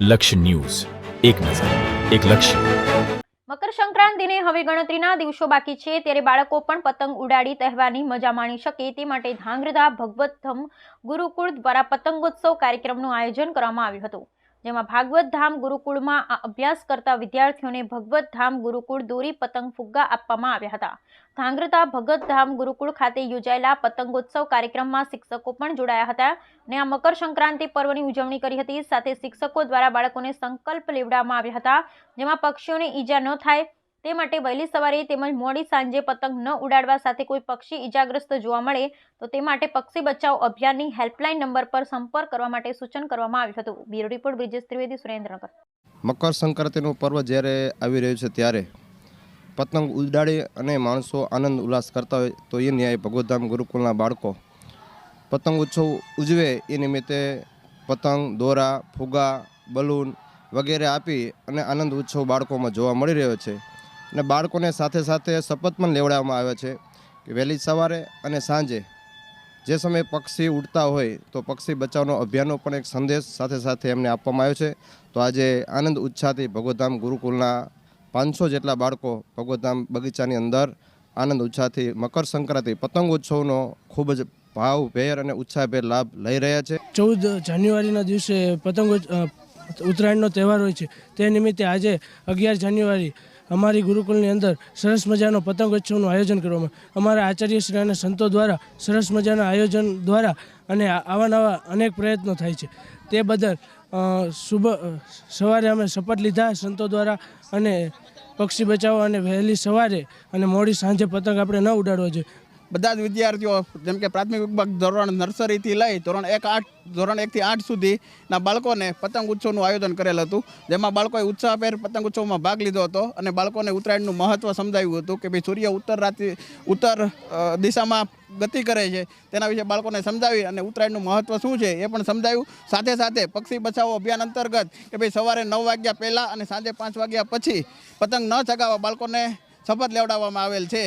લક્ષ્ય ન્યૂઝ. એક નજર, એક લક્ષ્ય. મકર સંક્રાંતિને હવે ગણતરીના દિવસો બાકી છે, ત્યારે બાળકો પણ પતંગ ઉડાડી તહેવારની મજા માણી શકે તે માટે ધાંગ્રધા ભગવતધમ ગુરુકુળ દ્વારા પતંગોત્સવ કાર્યક્રમનું આયોજન કરવામાં આવ્યું હતું. જેમાં ભાગવત ધામ ગુરુકુળમાં આ અભ્યાસ કરતા વિદ્યાર્થીઓને ભગવત ધામ ગુરુકુળ દોરી પતંગ ફુગ્ગા આપવામાં આવ્યા હતા. ધાંગ્રતા ભગત ધામ ગુરુકુળ ખાતે યોજાયેલા પતંગોત્સવ કાર્યક્રમમાં શિક્ષકો પણ જોડાયા હતા અને આ મકર સંક્રાંતિ પર્વની ઉજવણી કરી હતી. સાથે શિક્ષકો દ્વારા બાળકોને સંકલ્પ લેવડાવવામાં આવ્યા હતા, જેમાં પક્ષીઓને ઈજા ન થાય તે માટે વહેલી સવારે તેમજ મોડી સાંજે પતંગ ન ઉડાડવા સાથે કોઈ પક્ષી ઈજાગ્રસ્ત જોવા મળે, તો તે માટે પક્ષી બચાવ અભિયાનની હેલ્પલાઇન નંબર પર સંપર્ક કરવા માટે સૂચન કરવામાં આવ્યું હતું. Bureau report, Brijesh Trivedi, Surendranagar. મકર સંક્રાંતિનું પર્વ જ્યારે આવી રહ્યું છે ત્યારે પતંગ ઉડાડી અને માણસો આનંદ ઉલ્લાસ કરતા હોય, તો એ ન્યાય ભગવતધામ ગુરુકુળના બાળકો પતંગ ઉત્સવ ઉજવે. એ નિમિત્તે પતંગ, દોરા ફુગા બલૂન વગેરે આપી અને આનંદ ઉત્સવ બાળકોમાં જોવા મળી રહ્યો છે. અને બાળકોને સાથે સાથે શપથ પણ લેવડાવવામાં આવે છે કે વહેલી સવારે અને સાંજે જે સમયે પક્ષી ઉડતા હોય તો પક્ષી બચાવનો અભિયાનનો પણ એક સંદેશ સાથે સાથે એમને આપવામાં આવ્યો છે. તો આજે આનંદ ઉત્સાહથી ભગવતધામ ગુરુકુલના પાંચસો જેટલા બાળકો ભગવતધામ બગીચાની અંદર આનંદ ઉત્સાહથી મકર સંક્રાંતિ, પતંગ ઉત્સવનો ખૂબ જ ભાવભેર અને ઉત્સાહભેર લાભ લઈ રહ્યા છે. ચૌદ જાન્યુઆરીના દિવસે પતંગ ઉત્તરાયણનો તહેવાર હોય છે. તે નિમિત્તે આજે અગિયાર જાન્યુઆરી અમારી ગુરુકુલની અંદર સરસ મજાનો પતંગ ઉત્સવનું આયોજન કરવામાં અમારા આચાર્યશ્રી અને સંતો દ્વારા સરસ મજાના આયોજન દ્વારા અને આવા નવા અનેક પ્રયત્નો થાય છે. તે બદલ શુભ સવારે અમે શપથ લીધા સંતો દ્વારા અને પક્ષી બચાવો અને વહેલી સવારે અને મોડી સાંજે પતંગ આપણે ન ઉડાડવો જોઈએ. બધા જ વિદ્યાર્થીઓ, જેમ કે પ્રાથમિક વિભાગ ધોરણ નર્સરીથી લઈ ધોરણ એક આઠ, ધોરણ એકથી આઠ સુધીના બાળકોને પતંગ ઉત્સવનું આયોજન કરેલ હતું. જેમાં બાળકોએ ઉત્સાહભેર પતંગ ઉત્સવમાં ભાગ લીધો હતો અને બાળકોને ઉત્તરાયણનું મહત્ત્વ સમજાવ્યું હતું કે ભાઈ સૂર્ય ઉત્તર રાત્રિ, ઉત્તર દિશામાં ગતિ કરે છે. તેના વિશે બાળકોને સમજાવી અને ઉત્તરાયણનું મહત્ત્વ શું છે એ પણ સમજાવ્યું સાથે સાથે પક્ષી બચાવો અભિયાન અંતર્ગત કે ભાઈ સવારે નવ વાગ્યા પહેલાં અને સાંજે પાંચ વાગ્યા પછી પતંગ ન ચગાવવા બાળકોને શપથ લેવડાવવામાં આવેલ છે.